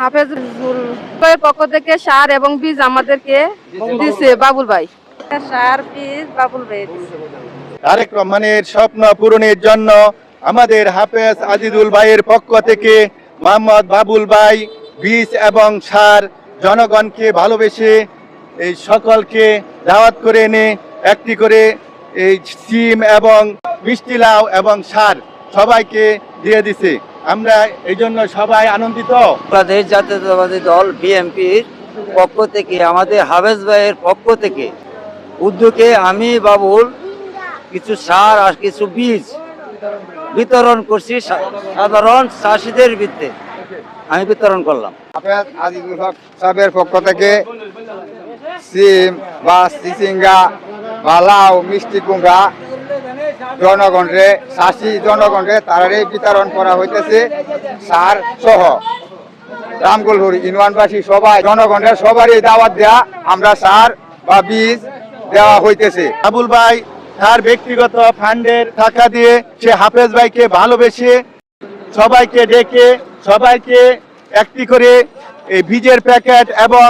হাফেজুল পক্ষ থেকে সার এবং বীজ আমাদেরকে দিছে বাবুল ভাই। সার বীজ বাবুল ভাই। তারেক রহমানের স্বপ্ন পূরণের জন্য আমাদের হাফেজ আজিদুল ভাইয়ের পক্ষ থেকে মোহাম্মদ বাবুল ভাই বীজ এবং সার জনগণকে ভালোবেসে এই সকলকে দাওয়াত করে এনে একটি করে এই সিম এবং মিষ্টি লাউ এবং সার সবাইকে দিয়ে দিছে। আমরা এই জন্য সবাই আনন্দিত। বাংলাদেশ জাতীয়তাবাদী দল বিএনপির পক্ষ থেকে আমাদের হাফেজ ভাইয়ের পক্ষ থেকে উদ্যোগে আমি বাবুল কিছু সার আর কিছু বীজ বিতরণ করছি সাধারণ চাষিদের ভিত্তে আমি বিতরণ করলাম। হাফেজ আজিজুল হক সাহেবের পক্ষ থেকে সিম বা চিচিঙ্গা বা লাউ মিষ্টি কুমড়া জনগণরে চাষি জনগণরে তারারে বিতরণ করা হইতেছে সার সহ। রামগুলহুর ইউনিয়নবাসী সবাই, জনগণের সবারই দাওয়াত দেয়া আমরা সার বা বীজ দেওয়া হইতেছে। আবুল ভাই, তার ব্যক্তিগত ফান্ডের টাকা দিয়ে সে হাফেজ ভাইকে ভালোবেসে সবাইকে ডেকে সবাইকে একটি করে এই বীজের প্যাকেট এবং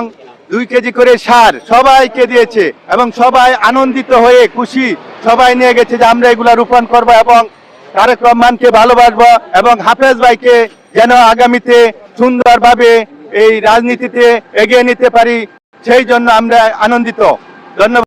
দুই কেজি করে সার সবাইকে দিয়েছে এবং সবাই আনন্দিত হয়ে খুশি। সবাই নিয়ে গেছে যে আমরা এগুলা রোপণ করব এবং তারেক রহমানকে ভালোবাসবো এবং হাফেজ ভাইকে যেন আগামীতে সুন্দরভাবে এই রাজনীতিতে এগিয়ে নিতে পারি, সেই জন্য আমরা আনন্দিত। ধন্যবাদ।